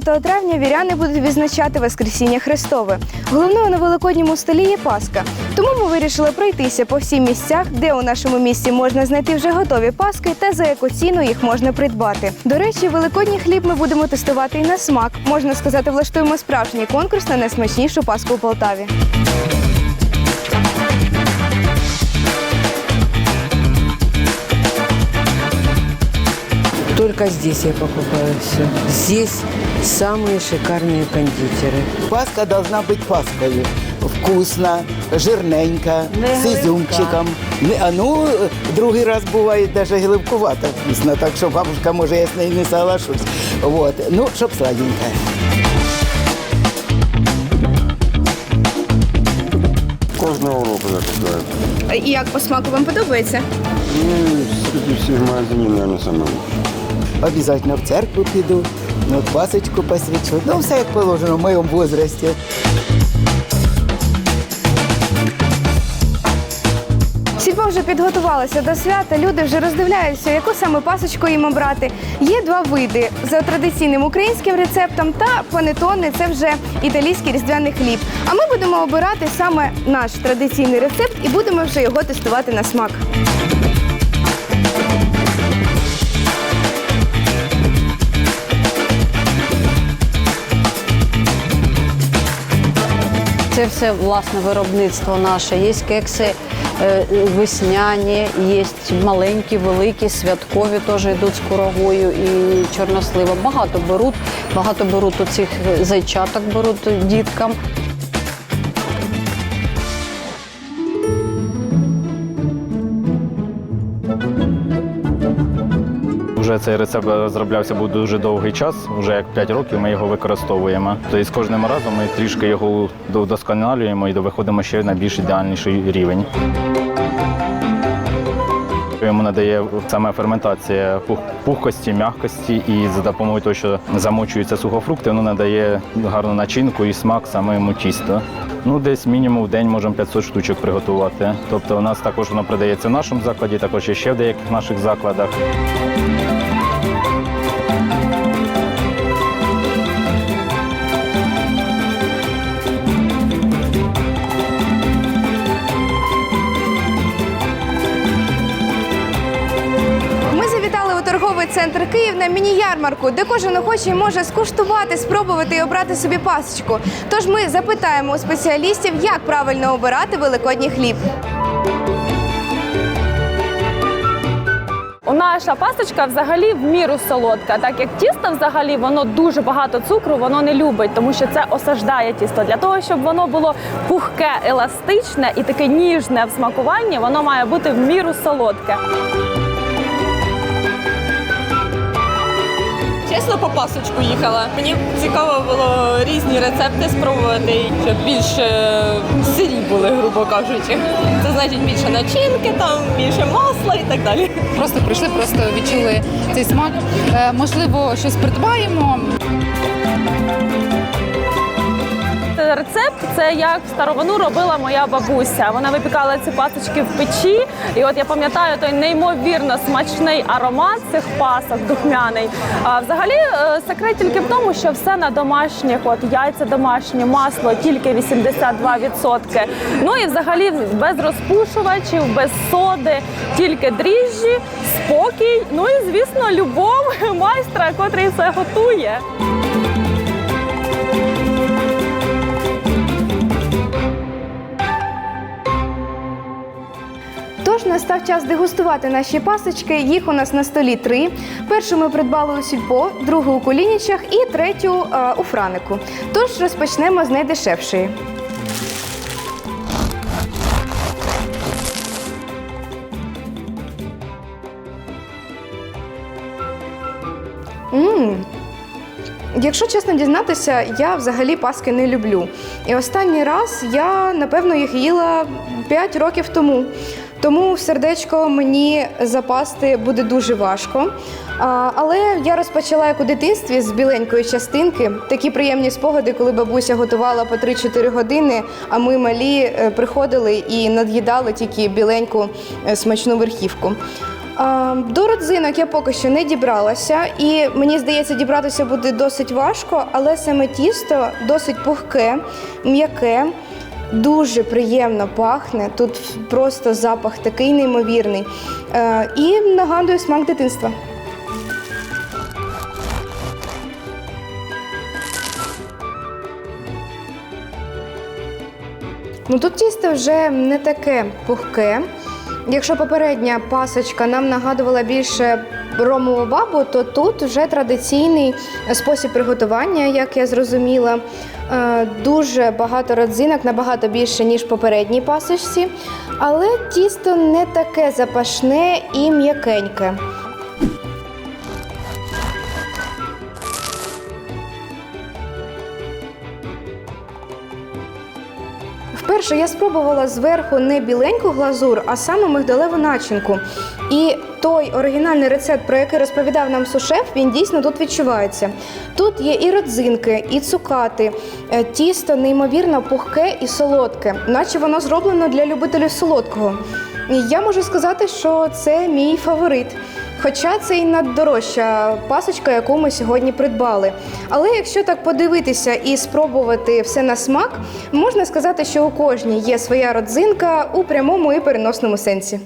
9 травня віряни будуть відзначати Воскресіння Христове. Головною на великодньому столі є Пасха. Тому ми вирішили пройтися по всім місцях, де у нашому місті можна знайти вже готові паски та за яку ціну їх можна придбати. До речі, великодній хліб ми будемо тестувати і на смак. Можна сказати, влаштуємо справжній конкурс на найсмачнішу паску у Полтаві. Только здесь я покупаю все. Здесь самые шикарные кондитеры. Паска должна быть паскою. Вкусна, жирненька, Не з ізюмчиком. Не- А ну, другий раз буває навіть гливкувата вкусна, так що бабушка, може, я з нею не соглашусь. Вот. Ну, щоб сладенька. Кожного року закупляю. І як по смаку вам подобається? Ну, серед всіх магазинів, мабуть, саме лучше. Обязательно в церкву піду, ну, пасочку посвячу. Ну, все як положено в моєму возрасті. Сільпо вже підготувалася до свята. Люди вже роздивляються, яку саме пасочку їм обрати. Є два види за традиційним українським рецептом та панетони це вже італійський різдвяний хліб. А ми будемо обирати саме наш традиційний рецепт і будемо вже його тестувати на смак. Це все власне виробництво наше. Є кекси е, весняні, є маленькі, великі, святкові теж йдуть з курагою і чорносливом. Багато беруть, багато беруть оцих зайчаток, беруть діткам. Вже цей рецепт розроблявся був дуже довгий час, вже як 5 років ми його використовуємо. Тобто з кожним разом ми трішки його вдосконалюємо і виходимо ще на більш ідеальніший рівень. Йому надає саме ферментація пухкості, м'якості, і за допомогою того, що замочуються сухофрукти, воно надає гарну начинку і смак самому тісту. Ну, десь мінімум в день можемо 500 штучок приготувати. Тобто у нас також воно продається в нашому закладі, також і ще в деяких наших закладах. Центр Київ на міні-ярмарку, де кожен охочий може скуштувати, спробувати і обрати собі пасочку. Тож ми запитаємо у спеціалістів, як правильно обирати великодній хліб. У Наша пасочка взагалі в міру солодка, так як тісто взагалі воно дуже багато цукру, воно не любить, тому що це осаждає тісто. Для того, щоб воно було пухке, еластичне і таке ніжне в смакуванні, воно має бути в міру солодке. По пасочку їхала. Мені цікаво було різні рецепти спробувати, щоб більш е, сирі були, грубо кажучи. Це значить більше начинки, там більше масла і так далі. Просто прийшли, просто відчули цей смак. Е, можливо, щось придбаємо. Рецепт це як старовину робила моя бабуся. Вона випікала ці пасочки в печі. І от я пам'ятаю той неймовірно смачний аромат цих пасок, духмяний. А взагалі е, секрет тільки в тому, що все на домашніх, от яйця домашні, масло тільки 82%. Ну і взагалі без розпушувачів, без соди, тільки дріжджі, спокій. Ну і звісно, любов майстра, котрий це готує. Тож настав час дегустувати наші пасочки. Їх у нас на столі три. Першу ми придбали у сільпо, другу у колінічах і третю е, у франику. Тож розпочнемо з найдешевшої. Мм, Якщо чесно дізнатися, я взагалі паски не люблю. І останній раз я, напевно, їх їла 5 років тому. Тому в сердечко мені запасти буде дуже важко. Але я розпочала як у дитинстві з біленької частинки. Такі приємні спогади, коли бабуся готувала по 3-4 години, а ми малі е, приходили і над'їдали тільки біленьку е, смачну верхівку. До родзинок я поки що не дібралася, і мені здається, дібратися буде досить важко, але саме тісто досить пухке, м'яке, дуже приємно пахне. Тут просто запах такий неймовірний. Е, І нагадує смак дитинства. Ну тут тісто вже не таке пухке. Якщо попередня пасочка нам нагадувала більше ромову бабу, то тут вже традиційний спосіб приготування, як я зрозуміла. Е, Дуже багато родзинок, набагато більше, ніж попередній пасочці, але тісто не таке запашне і м'якеньке. Вперше я спробувала зверху не біленьку глазур, а саме мигдалеву начинку. І той оригінальний рецепт, про який розповідав нам сушеф, він дійсно тут відчувається. Тут є і родзинки, і цукати, е, тісто неймовірно пухке і солодке, наче воно зроблено для любителів солодкого. Я можу сказати, що це мій фаворит. Хоча це і наддорожча пасочка, яку ми сьогодні придбали. Але якщо так подивитися і спробувати все на смак, можна сказати, що у кожній є своя родзинка у прямому і переносному сенсі.